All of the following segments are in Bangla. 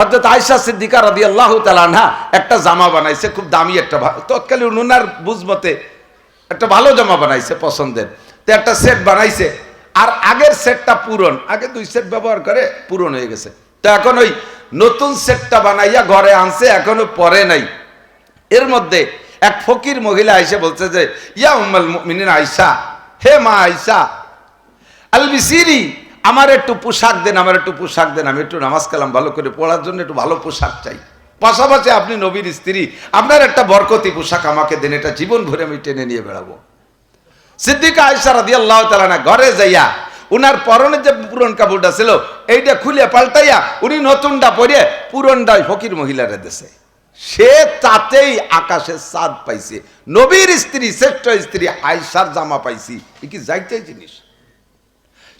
হজরত আয়সা আল্লাহ তালানহা একটা জামা বানাইছে, খুব দামি একটা তৎকালীন উনার বুঝমতে একটা ভালো জামা বানাইছে পছন্দের। তো একটা সেট বানাইছে, আর আগের সেটটা পূরণ, আগে দুই সেট ব্যবহার করে পূরণ হয়ে গেছে। তো এখন ওই নতুন সেটটা বানাইয়া ঘরে আনছে, এখনও পরে নাই। এর মধ্যে এক ফকির মহিলা আইসে বলছে যে, ইয়া উম্মাল মুমিনিন আয়সা হে মা আয়সা আলবিসিরি আমার একটু পোশাক দেন, আমার একটু পোশাক দেন, আমি একটু নামাজ কালাম ভালো করে পড়ার জন্য একটু ভালো পোশাক চাই। পাশাপাশি আপনি নবীর স্ত্রী, আপনার একটা বরকতি পোশাক আমাকে দেন, এটা জীবন ভরে আমি টেনে নিয়ে বেড়াবো। সিদ্দিকা আয়সা রাদি আল্লাহ তালানা ঘরে যাইয়া উনার পরনে যে পুরন কাপড়টা ছিল, এইটা খুলে পাল্টাইয়া উনি নতুনটা পরে পুরনটা ফকির মহিলারে দেশে সে তাতেই আকাশে চাঁদ পাইছে। নবীর স্ত্রী, শ্রেষ্ঠ স্ত্রী আয়সার জামা পাইছি। এ কি যাইতে জিনিস?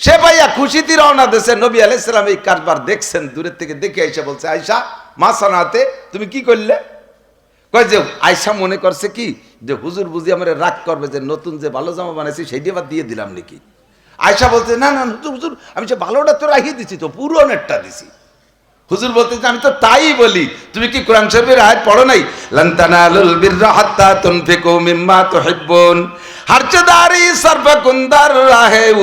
সে ভাইয়া খুশিতে রওনা দেশে নবী আলাইসালাম এই কারবার দেখছেন, দূরের থেকে দেখে আইসা বলছে আয়সা মা সানাতে, তুমি কি করলে? কয় যে আয়সা মনে করছে কি, যে হুজুর বুঝি আমার রাগ করবে যে নতুন যে ভালো জামা বানাইছি, সেইটি আবার দিয়ে দিলাম নাকি? আয়সা বলছে, না না, হুজুর হুজুর, আমি সে ভালোটা তো রাখিয়ে দিছি তো, পুরনেরটা দিছি। হুজুর বলতে আমি তো তাই বলি, তুমি কি কোরআন শরীফের আয়াত পড়ো নাই? লন্তানালুল বিররা হাত্তা তুনফিকু মিম্মা তুহিব্বুন। হরচদারি সর্বকুন্দার রাহেউ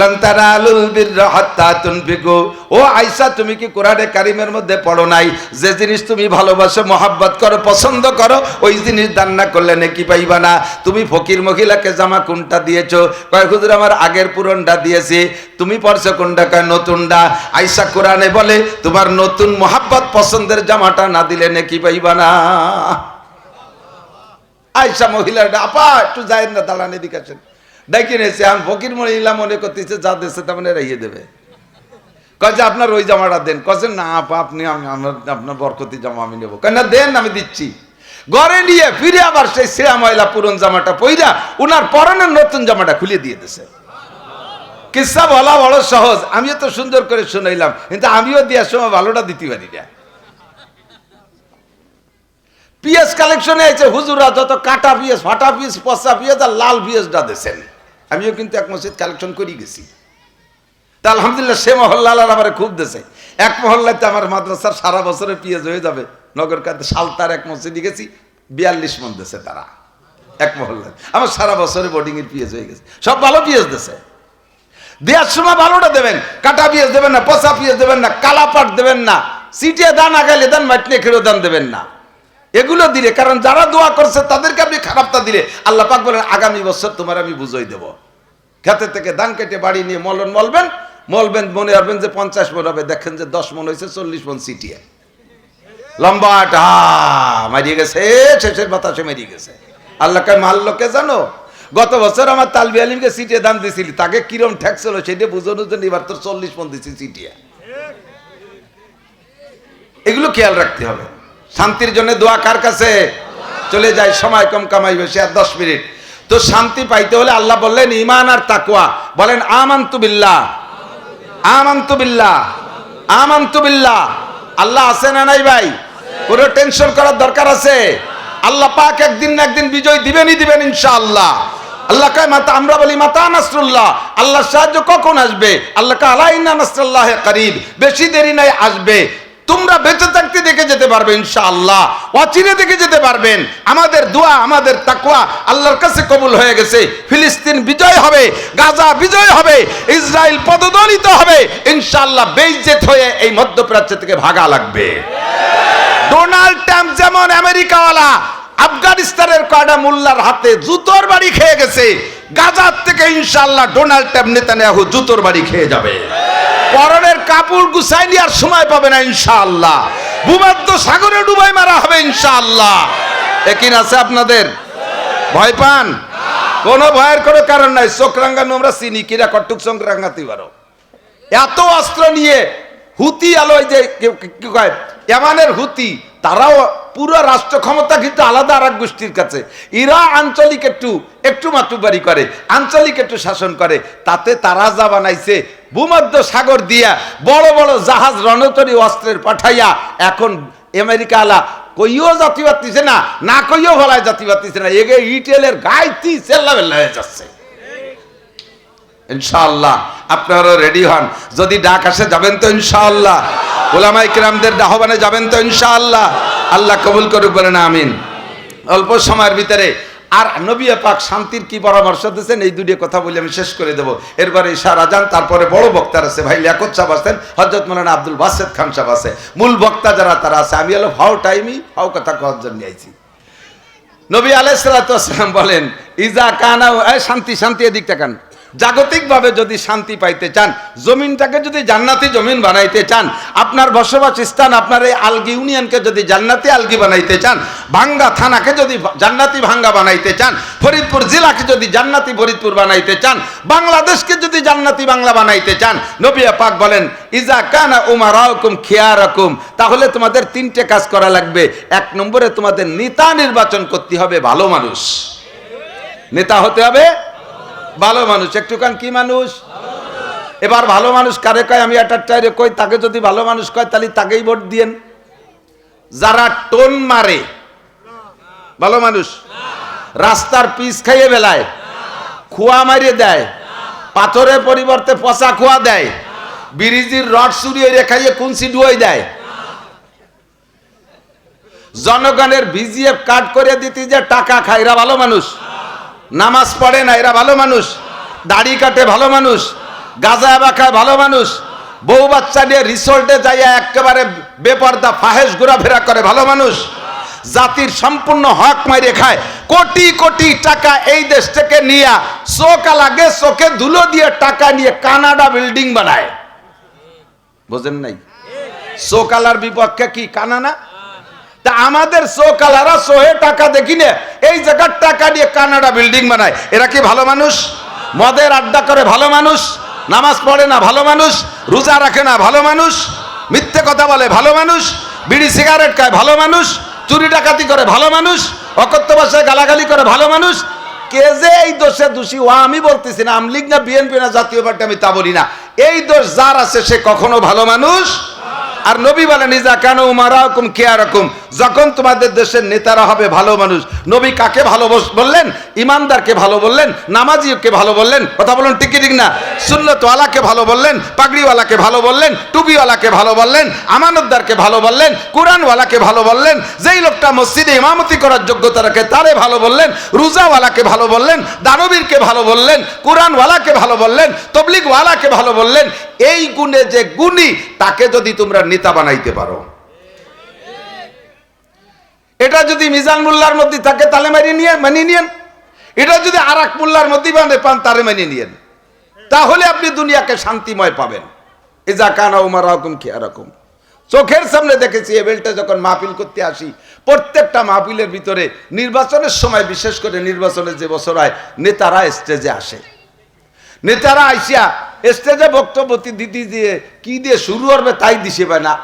লন্তানালুল বিররা হাত্তা তুনফিকু। ও আয়েশা তুমি কি কোরআনে কারিমের মধ্যে পড়ো নাই? যে জিনিস তুমি ভালোবাসো, মহাব্বত করো, পছন্দ করো, ওই জিনিস দান না করলে নাকি পাইবা না। তুমি ফকির মহিলাকে জামা কোনটা দিয়েছ? কয়, হুজুর, আমার আগের পুরনটা দিয়েছি। তুমি পরছো কোনটা? কয়, নতুনটা। আইসা কোরআনে বলে, তোমার নতুন মহাব্বত পছন্দের জামাটা না দিলে নাকি পাইবা না। আইসা মহিলাটা আপা, একটু যায় না, দাঁড়ান এদিকে আসেন। ডাকি নিয়েছে আমি ফকির মহিলা মনে করতেছে, যা দেশে তেমন রাইয়ে দেবে। কয় আপনার ওই জামাটা দেন। কছেন না, আপা, আপনি, আমি আমার আপনার বরকতি জামা আমি নেব। কেন দেন, আমি দিচ্ছি। ঘরে নিয়ে ফিরে আবার সেই শ্রেয়া ময়লা পুরন জামাটা পইরা উনার পরনের নতুন জামাটা খুলে দিয়ে দিছে। কিসা বলা বড় সহজ। আমিও তো সুন্দর করে শুনাইলাম, কিন্তু আমিও দেওয়ার সময় ভালোটা দিতে পারি না। পিএস কালেকশনে আছে হুজুরা যত কাটা পিএস, ফাটা পিএস, পচা পিএস আর লাল পিএসটা দেশেন আমিও কিন্তু এক মসজিদ কালেকশন করে গেছি। তা আলহামদুলিল্লাহ সে মহল্লাল আমার খুব দেশে এক মহল্লাতে আমার মাদ্রাসার সারা বছরের পিএস হয়ে যাবে। নগর কাতে সালতার এক মসজিদে গেছি, বিয়াল্লিশ মন দেশে তারা। এক মহল্লায়। আমার সারা বছরে বোর্ডিং এর পিএস হয়ে গেছে। সব ভালো পিএস দেশে দেওয়ার সময় ভালোটা দেবেন। কাটা পিএস দেবেন না, পচা পিএস দেবেন না কালা পাট দেবেন না। সিটিয়ে দান আগাইলে দান মাটলে খেড়ো দান দেবেন না। এগুলো দিলে, কারণ যারা দোয়া করছে, তাদেরকে আপনি খারাপটা দিলে। আল্লাহ পাক বলেন, আগামী বছর তোমার আমি বুঝাই দেব। খেতে থেকে ধান কেটে বাড়ি নিয়ে মলন মলবেন। মলবেন, মনে হবেন যে পঞ্চাশ মন হবে। দেখেন যে দশ মন হয়েছে, চল্লিশ মন সিটিয়ে লম্বাটা মারিয়ে গেছে, শেষের বাতাসে মারিয়ে গেছে। আল্লাহকে মারলোকে জানো, গত বছর আমার তালবি আলিমকে সিটিয়ে দাম দিছিলি। তাকে কিরম ঠেকছিল সেটা বুঝানোর জন্য এবার তোর চল্লিশ মন দিছি সিটিয়ে এগুলো খেয়াল রাখতে হবে। শান্তির জন্য দোয়া কার কাছে? চলে যায়, সময় কম কামাই বেশি আর দশ মিনিট। তো শান্তি পাইতে হলে আল্লাহ বললেন ইমান আর তাকুয়া বলেন, আমান্তু বিল্লাহ। আমান্তু বিল্লাহ। আমান্তু বিল্লাহ। আল্লাহ আছে না নাই ভাই? কোনো টেনশন করার দরকার আছে। আল্লাহ পাক একদিন না একদিন বিজয় দিবেনই দিবেন ইনশাআল্লাহ। আল্লাহ কয়, মাতা, আমরা বলি, মাতা নাসরুল্লাহ। আল্লাহর সাহায্য কখন আসবে? আল্লাহ কা আলাইনা নাসরুল্লাহ করিব। বেশি দেরি নাই আসবে। তোমরা বেঁচে থাকতে দেখে যেতে পারবে ইনশাআল্লাহ। অচিরে দেখে যেতে পারবেন। আমাদের দোয়া, আমাদের তাকওয়া আল্লাহর কাছে কবুল হয়ে গেছে। ফিলিস্তিন বিজয় হবে, গাজা বিজয় হবে, ইসরায়েল পদদলিত হবে। ইনশাআল্লাহ বেইজ্জত হয়ে এই মধ্যপ্রাচ্য থেকে ভাগা লাগবে। ডোনাল্ড ট্রাম্প যেমন আমেরিকাওয়ালা, আফগানিস্তানের কয়টা মোল্লার হাতে জুতোর বাড়ি খেয়ে গেছে, গাজার থেকে ইনশাআল্লাহ ডোনাল্ড ট্রাম্প নেতানিয়াহু জুতোর বাড়ি খেয়ে যাবে। পরনের কাপড় গুছাই নেওয়ার সময় পাবে না ইনশাআল্লাহ। ভূমধ্য সাগরে ডুবাই মারা হবে ইনশাআল্লাহ। একিন আছে আপনাদের? ভয় পান? কোনো ভয়ের কোনো কারণ নাই। চোখ রাঙ্গানো আমরা চিনি কিরা কটুক চোখ রাঙ্গাতে পারো এত অস্ত্র নিয়ে হুতি আলোয় যে কি- কয় এমানের হুতি, তারাও পুরো রাষ্ট্র ক্ষমতা কিন্তু আলাদা আর এক গোষ্ঠীর কাছে। ইরা আঞ্চলিক একটু একটু মাতুবারি করে, আঞ্চলিক একটু শাসন করে, তাতে তারা যা বানাইছে ভূমধ্য সাগর দিয়া বড় বড় জাহাজ রণতরী অস্ত্রের পাঠাইয়া এখন আমেরিকা আলা কইও জাতি পাতিছে না না কইও ভলায় জাতি পাতিছে না, এগে ইটেলের গাইতি চেল্লা বেল্লা হয়ে যাচ্ছে। ইনশাআল্লাহ আপনারাও রেডি হন। যদি ডাক আসে যাবেন তো ইনশাআল্লাহ। ওলামাই কিরামদের আহ্বানে যাবেন তো ইনশাআল্লাহ। আল্লাহ কবুল করুক বলেন, আমিন। অল্প সময়ের ভিতরে আর নবী পাক শান্তির কি পরামর্শ দিয়েছেন? এই দুটি কথা বলে আমি শেষ করে দেবো। এরপরে ঈশা রাজান, তারপরে বড় বক্তার আছে, ভাই লেখত সাহেব আছেন হজরত মৌলানা আব্দুল বাসেদ খান সাহেব আছে। মূল বক্তা যারা, তারা আছে। আমি হলো হাও টাইমই হাও কথা কওয়ার জন্য আইছি। নবী আলাইসালাম বলেন, ইজা কানা শান্তি শান্তি এদিক তাকান জাগতিকভাবে যদি শান্তি পাইতে চান, জমিনটাকে যদি জান্নাতি জমিন বানাইতে চান, আপনার বসবাস স্থান, আপনার এই আলগি ইউনিয়নকে যদি জান্নাতি আলগি বানাইতে চান, ভাঙ্গা থানাকে যদি জান্নাতি ভাঙ্গা বানাইতে চান, ফরিদপুর জেলাকে যদি জান্নাতি ফরিদপুর বানাইতে চান, বাংলাদেশকে যদি জান্নাতি বাংলা বানাইতে চান নবিয়া পাক বলেন, ইজা কানা উমার খেয়া রকম তাহলে তোমাদের তিনটে কাজ করা লাগবে। এক নম্বরে তোমাদের নেতা নির্বাচন করতে হবে ভালো মানুষ। নেতা হতে হবে ভালো মানুষ। একটুখান কি মানুষ? এবার ভালো মানুষ কারে কয়? আমি একটা চাইরে কই, তাকে যদি ভালো মানুষ কয়, তাহলে তাকেই ভোট দিয়েন। যারা টোন মারে, ভালো মানুষ, রাস্তার পিস খাইয়ে বেলায়, খোয়া মারিয়ে দেয়, পাথরের পরিবর্তে পচা খোয়া দেয়, বিরিজির রড চুরিয়ে রেখাইয়ে কুঞ্চি ডুয়াই দেয়। জনগণের ভিজিএফ কার্ড করে দিতে যে টাকা খাইরা ভালো মানুষ। নামাজ পড়ে না, এরা ভালো মানুষ। দাড়ি কাটে ভালো মানুষ, গাজা বাখায় ভালো মানুষ। বউ বাচ্চা নিয়ে রিসোর্টে যাইয়া একেবারে বেপর্দা ফাহেস ঘোরাফেরা করে ভালো মানুষ। জাতির সম্পূর্ণ হক মাইরে খায়। কোটি কোটি টাকা এই দেশ থেকে নিয়ে, চোখ লাগে চোখে ধুলো দিয়ে টাকা নিয়ে কানাডা বিল্ডিং বানায়। বোঝেন নাই? চোকালার বিপক্ষে কি কানা না তা আমাদের চোকালারা সোহে টাকা দেখি না এই জায়গার টাকা দিয়ে কানাডা বিল্ডিং বানায়। এরা কি ভালো মানুষ? মদের আড্ডা করে ভালো মানুষ? নামাজ পড়ে না ভালো মানুষ? রোজা রাখে না ভালো মানুষ? মিথ্যে কথা বলে ভালো মানুষ? বিড়ি সিগারেট খায় ভালো মানুষ? চুরি ডাকাতি করে ভালো মানুষ? অকথ্য ভাষায় গালাগালি করে ভালো মানুষ? কে যে এই দোষে দোষী, ও আমি বলতেছি না, আমলিগ না বিএনপি না জাতীয় পার্টি, আমি তা বলি না। এই দোষ যার আছে সে কখনো ভালো মানুষ আর নবী বলেন ইজা কেন উমারা হুকুম কেয়া রকম যখন তোমাদের দেশের নেতারা হবে ভালো মানুষ নবী কাকে ভালো বললেন ইমানদারকে ভালো বললেন নামাজিকে ভালো বললেন কথা বলুন ঠিক কি ঠিক না সুন্নতওয়ালাকে ভালো বললেন পাগড়িওয়ালাকে ভালো বললেন টুপিওয়ালাকে ভালো বললেন আমানতদারকে ভালো বললেন কোরআনওয়ালাকে ভালো বললেন যেই লোকটা মসজিদে ইমামতি করার যোগ্যতা রাখে তারে ভালো বললেন রুজাওয়ালাকে ভালো বললেন দানবীরকে ভালো বললেন কোরআনওয়ালাকে ভালো বললেন তবলিগওয়ালাকে ভালো বললেন এই গুণে যে গুণী, তাকে যদি তোমরা নেতা বানাইতে পারো। এটা যদি মিজান মোল্লার মধ্যে থাকে, তাহলে মানিয়ে নিয়ে মানিয়ে নিয়েন। এটা যদি আর এক মোল্লার মধ্যে মানে পান তারে মানিয়ে নিয়েন। তাহলে আপনি দুনিয়াকে শান্তিময় পাবেন। এজা কানা উমার রকম কি রকম চোখের সামনে দেখেছি এ বেলটা যখন মাহফিল করতে আসি, প্রত্যেকটা মাহফিলের ভিতরে নির্বাচনের সময়, বিশেষ করে নির্বাচনের যে বছর হয়, নেতারা স্টেজে আসে। নেতারা আইসিয়া স্টেজে বক্তব্য দিদি দিয়ে কি দিয়ে শুরু করবে তাই দিছে না।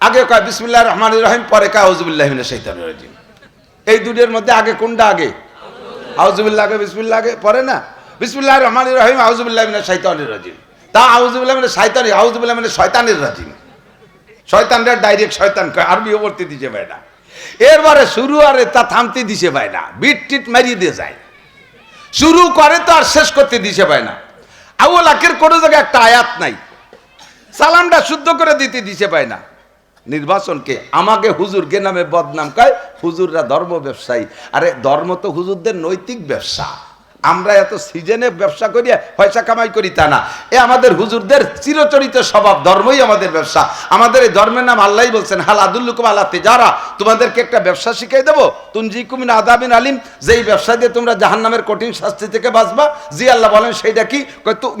আগে কয়, বিসমুল্লাহ রহমান রহিম, পরে কয় হজবুল্লাহ শৈতান রাজিম। এই দুটোর মধ্যে আগে কোনটা আগে? আউজুবিল্লাহ আগে, বিসমুল্লাহ আগে, পরে না? বিসমুল্লাহ রহমান রহিম আউজুবিল্লাহ শৈতানের রাজিম। তা আউজুবিল্লাহ মানে শৈতানি আউজুবিল্লাহ মানে শয়তানের রাজিম। শয়তানরা ডাইরেক্ট শয়তান কয় আরবিও পড়তে দিছে পায় না। এরবারে শুরু আরে তা থামতে দিছে পায় না বিট টিট মারিয়ে দিয়ে যায়। শুরু করে তো আর শেষ করতে দিছে পায় না। আউল আখের কোনো জায়গায় একটা আয়াত নাই। সালামটা শুদ্ধ করে দিতে দিছে পায় না। নির্বাচনকে আমাকে হুজুরকে নামে বদনাম কায়, হুজুররা ধর্ম ব্যবসায়ী। আরে ধর্ম তো হুজুরদের নৈতিক ব্যবসা। আমরা এত সিজনে ব্যবসা করি পয়সা কামাই করি তা না। এ আমাদের হুজুরদের চিরচরিত স্বভাব, ধর্মই আমাদের ব্যবসা। আমাদের এই ধর্মের নাম আল্লাহ বলছেন, হাল আদুল্লুকুম আল্লাহ তেজারা। তোমাদেরকে একটা ব্যবসা শিখাই দেবো? তুনজি কুমিন আদাবিন আলিম। যেই ব্যবসা দিয়ে তোমরা জাহান নামের কঠিন শাস্তি থেকে বাঁচবা, জি আল্লাহ বলেন, সেইটা কি?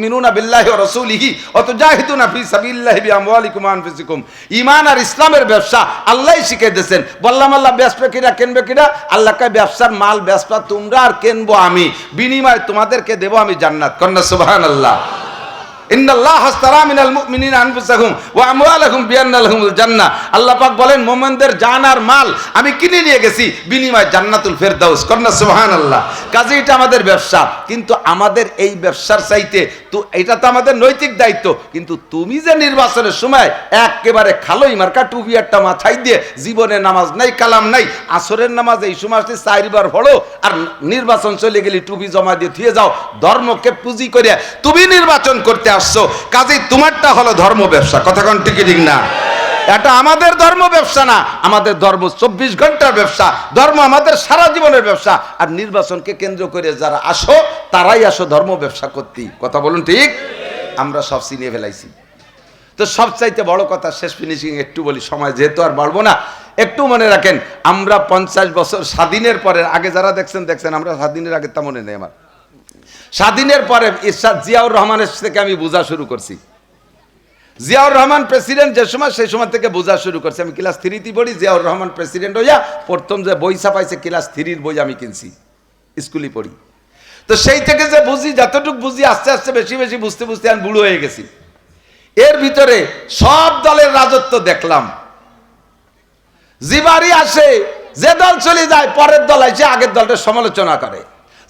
মিনুনা বিল্লাহি রসুলিহি। অত জাহিদুনা ফি সাবিল্লাহি বি আমওয়ালিকুম ওয়া আনফুসিকুম। আর ইসলামের ব্যবসা আল্লাহই শিখিয়ে দিয়েছেন। বললাম, আল্লাহ ব্যবসা কিরা, কেনবে কিরা? আল্লাহ কয়, ব্যবসার মাল, ব্যবসা তোমরা আর কেনবো আমি। বিনিময় তোমাদেরকে দেবো আমি জান্নাত। কন্যা সুবহানাল্লাহ। ইন্নাল্লাহ আমাদের ব্যবসা, কিন্তু আমাদের এই ব্যবসার চাইতে তো এটা তো আমাদের নৈতিক দায়িত্ব। কিন্তু তুমি যে নির্বাচনের সময় একেবারে খালোই মার্কা টুপি একটা মাথায় দিয়ে জীবনে নামাজ নাই, কালাম নাই, আসরের নামাজ এই সময় আসলে পড়ো আর নির্বাচন চলে গেলে টুপি জমা দিয়ে থুয়ে যাও, ধর্মকে পুঁজি করে তুমি নির্বাচন করতে আসছো কাজেই তোমারটা হলো ধর্ম ব্যবসা। কথা কোন ঠিক ঠিক না? এটা আমাদের ধর্ম ব্যবসা না, আমাদের ধর্ম চব্বিশ ঘণ্টার ব্যবসা, ধর্ম আমাদের সারা জীবনের ব্যবসা। আর নির্বাচনকে কেন্দ্র করে যারা আসো, তারাই আসো ধর্ম ব্যবসা করতে। কথা বলুন ঠিক? আমরা সব চিনিয়ে ফেলাইছি। তো সবচাইতে বড় কথা, শেষ ফিনিশিং একটু বলি, সময় যেহেতু আর বাড়বো না, একটু মনে রাখেন, আমরা পঞ্চাশ বছর স্বাধীনের পরে আগে যারা দেখছেন দেখছেন, আমরা স্বাধীনের আগে তা মনে নেই আমার। স্বাধীনের পরে ইরশাদ জিয়াউর রহমানের থেকে আমি বোঝা শুরু করছি। জিয়াউর রহমান প্রেসিডেন্ট যে সময়, সেই সময় থেকে বোঝা শুরু করছি। আমি ক্লাস থ্রিতে পড়ি, জিয়াউর রহমান প্রেসিডেন্ট হইয়া প্রথম যে বই ছাপাইছে, ক্লাস থ্রির বই আমি কিনছি। স্কুলে পড়ি। তো সেই থেকে যে বুঝি, যতটুকু বুঝি, আস্তে আস্তে বেশি বেশি বুঝতে বুঝতে আমি বুড়ো হয়ে গেছি। এর ভিতরে সব দলের রাজত্ব দেখলাম। জিবারি আসে, যে দল চলে যায়, পরের দল এসে আগের দলটা সমালোচনা করে।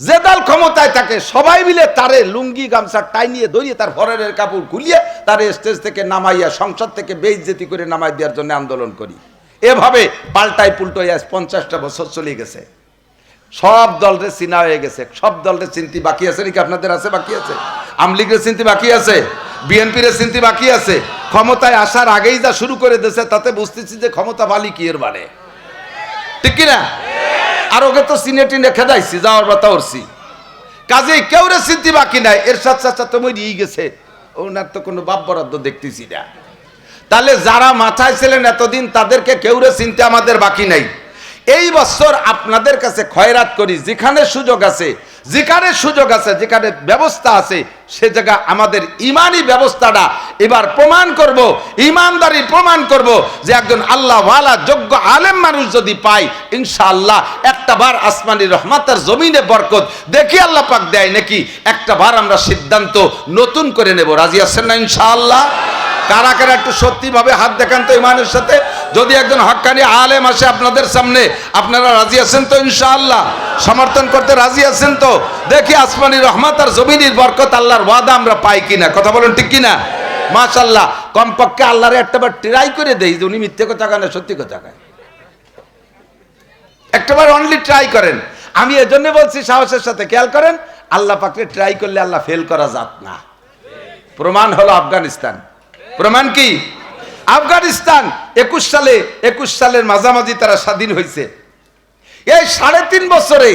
যে দল ক্ষমতায় থাকে, সবাই মিলে তারে লুঙ্গি, গামছা, টাই নিয়ে ধরিয়ে তার ফরের কাপড় খুলিয়ে তার স্টেজ থেকে নামাইয়া, সংসদ থেকে বেইজ্জতি করে নামাই দেওয়ার জন্য আন্দোলন করি। এভাবে পাল্টাই পুল্টোই পঞ্চাশটা বছর চলে গেছে। সব দলরে চিনা হয়ে গেছে। সব দলরে চিনতি বাকি আছে নাকি আপনাদের আছে বাকি আছে? আমলিগের চিনতি বাকি আছে? বিএনপির চিনতি বাকি আছে? ক্ষমতায় আসার আগেই যা শুরু করে দিয়েছে, তাতে বুঝতেছি যে ক্ষমতা বালি কি এর মানে। ঠিক কিনা? আর ওকে তো সিনে টিনে খেদাইছি, যাওয়ার কথা ওরছি কাজে কেউ রে চিনতি বাকি নাই এর সাথে সাথে তো মরিয়ে গেছে। ওনার তো কোনো বাপ বরাদ্দ দেখতেছি না। তাহলে যারা মাথায় ছিলেন এতদিন, তাদেরকে কেউ রে চিনতে আমাদের বাকি নাই। এই বছর আপনাদের কাছে খয়রাত করি, যেখানে সুযোগ আছে যেখানে সুযোগ আছে, যেখানে ব্যবস্থা আছে, সে জায়গা আমাদের ইমানই ব্যবস্থাটা এবার প্রমাণ করব, ইমানদারি প্রমাণ করব যে একজন আল্লাহ ওয়ালা যোগ্য আলেম মানুষ যদি পাই ইনশাআল্লাহ একটা বার আসমানি রহমাতের জমিনে বরকত দেখি আল্লাহ পাক দেয় নাকি, একটা বার আমরা সিদ্ধান্ত নতুন করে নেব। রাজি আছেন না ইনশাআল্লাহ? কারা কারা একটু সত্যিভাবে হাত দেখান তো ইমানের সাথে। যদি একজন হক্কানি আলেম আসে আপনাদের সামনে, আপনারা রাজি আছেন তো ইনশাআল্লাহ? সমর্থন করতে রাজি আছেন তো? দেখি আসমানি রহমত আর জমিনির বরকত আল্লাহর ওয়াদা আমরা পাই কিনা। কথা বলুন ঠিক কিনা? মাশাল্লাহ কমপক্ষে আল্লাহরে একটাবার ট্রাই করে দেই যে উনি মিথ্যে কথা কেন সত্যি কথা কয়। একটাবার অনলি ট্রাই করেন। আমি এজন্য বলছি সাহসের সাথে খেয়াল করেন, আল্লাহ পাকরে ট্রাই করলে আল্লাহ ফেল করা যাত না। প্রমাণ হলো আফগানিস্তান। প্রমাণ কি? আফগানিস্তান, একুশ সালে, একুশ সালের মাঝামাঝি তারা স্বাধীন হয়েছে। এই সাড়ে তিন বছরে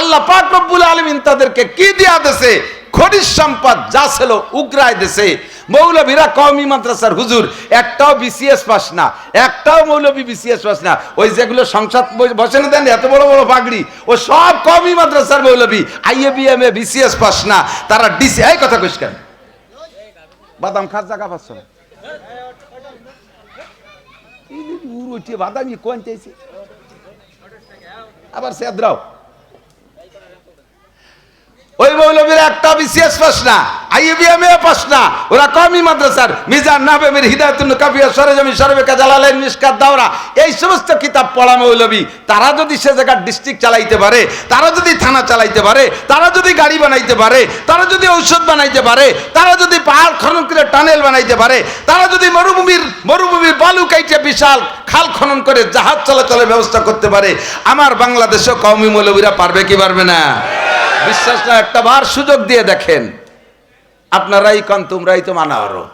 আল্লাহ পাক রব্বুল আলমিন তাদেরকে কি দিয়া দেশে খনিজ সম্পদ যা ছিল উগ্রায় দেশে মৌলভীরা কওমি মাদ্রাসার হুজুর, একটাও বিসিএস পাস না, একটাও মৌলভী বিসিএস পাস না। ওই যেগুলো সংসদ বসে না দেন, এত বড় বড় পাগড়ি। ও সব কওমি মাদ্রাসার মৌলভী, আইএ বিএম এ বিসিএস পাস না। তারা ডিসি এই কথা কইস কেন? বাদাম খাস জায়গা পাচ্ছ না। উঠে বাদামি কোন চাইছে আবার সেদ্রাও ওই মৌলবীরা একটা বিসিএস পাস না আইএবিএম এ পাস না। ওরা কমি মাদ্রাসার। মিজান নাবেমের হিদায়তুল কাফিয়া সরেজমি সরবেকা জালালাইন মিসকাত দাওরা। এই সমস্ত কিতাব পড়া মৌলবী, তারা যদি সে জায়গার ডিস্ট্রিক্ট চালাইতে পারে, তারা যদি থানা চালাইতে পারে, তারা যদি গাড়ি বানাইতে পারে, তারা যদি ঔষধ বানাইতে পারে, তারা যদি পাহাড় খনন করে টানেল বানাইতে পারে, তারা যদি মরুভূমির মরুভূমির বালু কাইটে বিশাল খাল খনন করে জাহাজ চলাচলের ব্যবস্থা করতে পারে, আমার বাংলাদেশও কওমি মৌলবীরা পারবে কি পারবে না? বিশ্বাস না, একটা বার সুযোগ দিয়ে দেখেন। আপনারাই কন, তোমরাই তো মানা আরও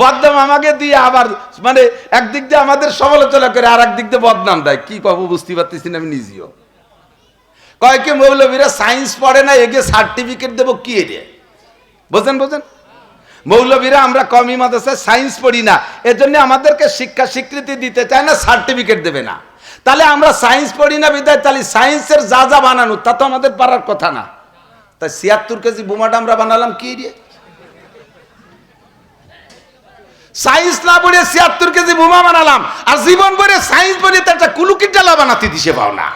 বদনাম আমাকে দিয়ে আবার মানে একদিক দিয়ে আমাদের সমালোচনা করে আর একদিক দিয়ে বদনাম দেয়। কি কব, বুঝতে পারতেছি না আমি নিজেও। কয়েকে মৌলবীরা সায়েন্স পড়ে না এগে সার্টিফিকেট দেবো কি এরে বোঝেন বোঝেন? মৌলবীরা আমরা কমি মাদ্রাসায় সায়েন্স পড়ি না, এজন্য আমাদেরকে শিক্ষা স্বীকৃতি দিতে চায় না, সার্টিফিকেট দেবে না। তাহলে আমরা সায়েন্স পড়ি না বিদায়, তাহলে সায়েন্সের যা যা বানানো, তা তো আমাদের পারার কথা না। তাই ছিয়াত্তর কেজি বোমাটা আমরা বানালাম কি দিয়ে? সায়েন্স না পড়ে ছিয়াত্তর কেজি বোমা বানালাম, আর জীবন ভরে সায়েন্স পড়ে তো একটা কুলুকির ডালা বানাতে দিছে পাও না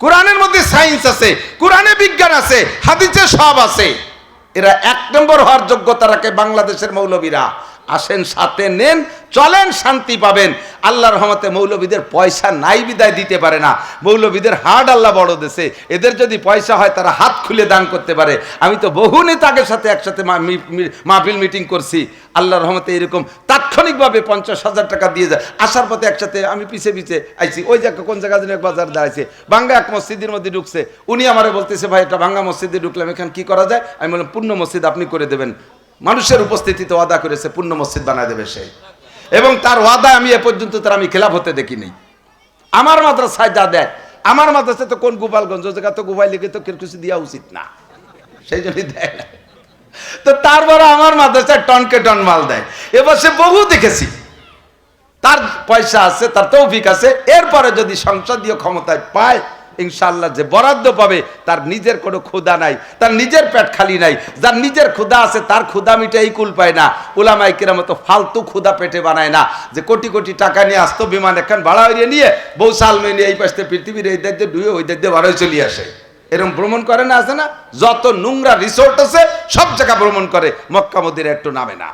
কোরআনের মধ্যে সায়েন্স আছে, কোরআনে বিজ্ঞান আছে, হাদিসে সব আছে। এরা এক নম্বর হওয়ার যোগ্যতা রাখে বাংলাদেশের মৌলবীরা। আসেন, সাথে নেন, চলেন, শান্তি পাবেন। আল্লাহ রহমতে মৌলবীদের পয়সা নাই, বিদায় দিতে পারে না। মৌলবীদের হাট আল্লাহ বড় দেশে এদের যদি পয়সা হয়, তারা হাত খুলে দান করতে পারে। আমি তো বহু নেতাকে সাথে একসাথে মাহফিল মিটিং করছি। আল্লাহ রহমতে এরকম তাৎক্ষণিকভাবে পঞ্চাশ হাজার টাকা দিয়ে যায়। আসার পথে একসাথে আমি পিছে পিছে আইছি। ওই জায়গা কোন জায়গা যেন এক বাজার দাঁড়াইছে। বাঙ্গা এক মসজিদের মধ্যে ঢুকছে। উনি আমারে বলতেছে, ভাই, এটা ভাঙ্গা মসজিদে ঢুকলাম এখানে কি করা যায়? আমি বললাম, পূর্ণ মসজিদ আপনি করে দেবেন। মানুষের উপস্থিতিতে ওয়াদা করেছে, পূর্ণ মসজিদ বানায় দেবে সে। এবং তার ওয়াদা আমি এ পর্যন্ত, তার আমি খেলাফ হতে দেখিনি। আমার মাদ্রাসায় যা দেয়, আমার মাদ্রাসায় তো কোন গোপালগঞ্জ জায়গা তো গোপাল লিখে তো কিছু দেওয়া উচিত না। সেই জন্যই দেয় না। তো তারপরে আমার মাদ্রাসায় টনকে টন মাল দেয়। এবার সে বহু দেখেছি। তার পয়সা আছে, তার তৌফিক আছে, এরপরে যদি সংসদীয় ক্ষমতায় পায় ইনশাল্লাহ যে বরাদ্দ পাবে, তার নিজের কোনো ক্ষুধা নাই, তার নিজের পেট খালি নাই, যার নিজের ক্ষুদা আছে তার ক্ষুদা মিটাই কুল পায় না। ওলামাই কিরাম তো ফালতু ক্ষুদা পেটে বানায় না, যে কোটি কোটি টাকা নিয়ে আসতো বিমান এখন ভাড়া হইয়ে নিয়ে বউ সালমে নিয়ে এই পাশে পৃথিবীর এই দায়িত্বে ডুয়ে ওই দায়িত্বে ভাড়ায় চলে আসে। এরকম ভ্রমণ করে না, আছে না? যত নোংরা রিসোর্ট আছে, সব জায়গা ভ্রমণ করে, মক্কা মদিরা একটু নামে না।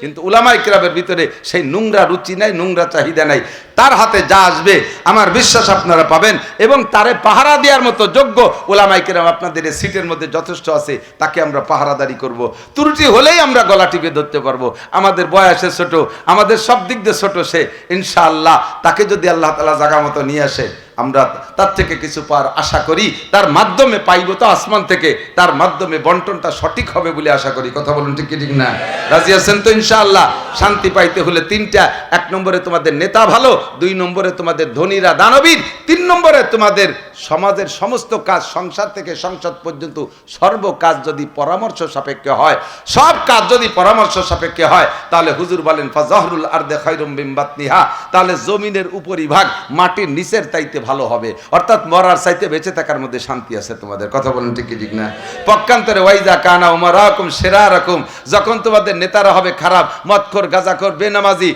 কিন্তু উলামাই কিরাবের ভিতরে সেই নোংরা রুচি নাই, নোংরা চাহিদা নাই। তার হাতে যা আসবে, আমার বিশ্বাস আপনারা পাবেন এবং তারে পাহারা দেওয়ার মতো যোগ্য ওলামাই কিরাম আপনাদের সিটের মধ্যে যথেষ্ট আছে, তাকে আমরা পাহারাদারি করব। ত্রুটি হলেই আমরা গলা টিপে ধরতে পারব। আমাদের বয়সে ছোট, আমাদের সব দিক দিয়ে ছোট সে, ইনশাআল্লাহ। তাকে যদি আল্লাহ তালা জাগা মতো নিয়ে আসে আমরা তার থেকে কিছু পার আশা করি, তার মাধ্যমে পাইব তো আসমান থেকে, তার মাধ্যমে বন্টনটা সঠিক হবে বলে আশা করি। কথা বলুন ঠিক ঠিক না? রাজি আছেন তো ইনশাআল্লাহ? শান্তি পাইতে হলে তিনটা, এক নম্বরে তোমাদের নেতা ভালো, দুই নম্বরে তোমাদের ধনীরা দানবীর, তিন নম্বরে তোমাদের সমাজের সমস্ত কাজ, সংসার থেকে সংসদ পর্যন্ত সর্ব কাজ যদি পরামর্শ সাপেক্ষে হয়, সব কাজ যদি পরামর্শ সাপেক্ষে হয়, তাহলে হুজুর বলেন ফাজহরুল আরদে খৈরুম বিম্বাতনিহা তাহলে জমিনের উপরিভাগ মাটির নিচের চাইতে ভালো হবে। অর্থাৎ মরার চাইতে বেঁচে থাকার মধ্যে শান্তি আছে তোমাদের। কথা বলেন ঠিক ঠিক না? পক্ষান্তরে ওয়াইজা কানা উমা রকম সেরা রকম যখন তোমাদের নেতারা হবে খারাপ মৎখর গাজাখর, বেনামাজি,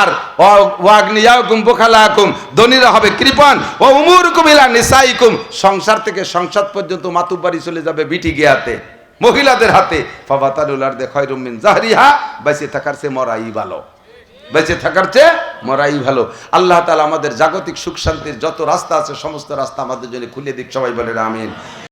আর ওয়াগনিয়াকুম বোখালাকুম ধনীরা হবে কৃপণ। ও উমুর কুমিলা নিসাইকুম। সংসার থেকে সংসদ পর্যন্ত মাতুবাড়ি চলে যাবে বিটি গিয়াতে, মহিলাদের হাতে। ফাবাতারুল আরদে খয়রুম মিন জাহরিহা, বেঁচে থাকার চেয়ে মরাই ভালো। বেঁচে থাকার চেয়ে মরাই ভালো। আল্লাহ তালা আমাদের জাগতিক সুখ শান্তির যত রাস্তা আছে, সমস্ত রাস্তা আমাদের জন্য খুলে দিক, সবাই বলে আমিন।